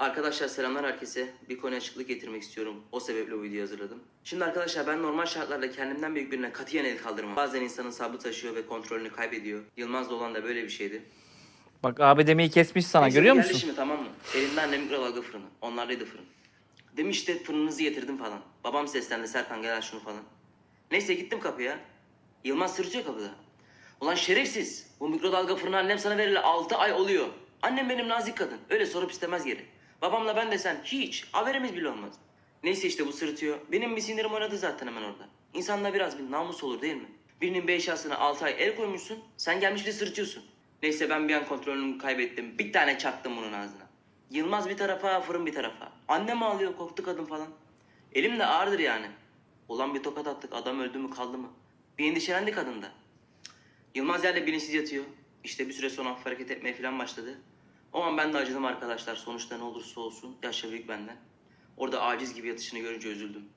Arkadaşlar selamlar herkese. Bir konuya açıklık getirmek istiyorum. O sebeple bu videoyu hazırladım. Şimdi arkadaşlar ben normal şartlarda kendimden büyük birine katiyen el kaldırmam. Bazen insanın sabrı taşıyor ve kontrolünü kaybediyor. Yılmaz'da olan da böyle bir şeydi. Bak abi demeyi kesmiş sana Neyse, görüyor geldi musun? şimdi tamam mı? Elimde annem mikrodalga fırını. Onlardaydı fırın. Demiş işte fırınınızı getirdim falan. Babam seslendi Serkan gel al şunu falan. Neyse gittim kapıya. Yılmaz sırıtıyor kapıda. Ulan şerefsiz. Bu mikrodalga fırını annem sana verili 6 ay oluyor. Annem benim nazik kadın. Öyle sorup istemez geri. Babamla ben desen hiç haberimiz bile olmaz. Neyse işte bu sırıtıyor. Benim bir sinirim oynadı zaten hemen orada. İnsanda biraz bir namus olur değil mi? Birinin bir eşyasına 6 ay el koymuşsun. Sen gelmiş de sırıtıyorsun. Neyse ben bir an kontrolümü kaybettim. Bir tane çaktım bunun ağzına. Yılmaz bir tarafa, fırın bir tarafa. Annem ağlıyor, korktu kadın falan. Elim de ağırdır yani. Ulan bir tokat attık, adam öldü mü kaldı mı? Bir endişelendi kadın da. Yılmaz yerde bilinçsiz yatıyor. İşte bir süre sonra hareket etmeye falan başladı. O an ben de acıdım arkadaşlar. Sonuçta ne olursa olsun yaşça büyük benden. Orada aciz gibi yatışını görünce üzüldüm.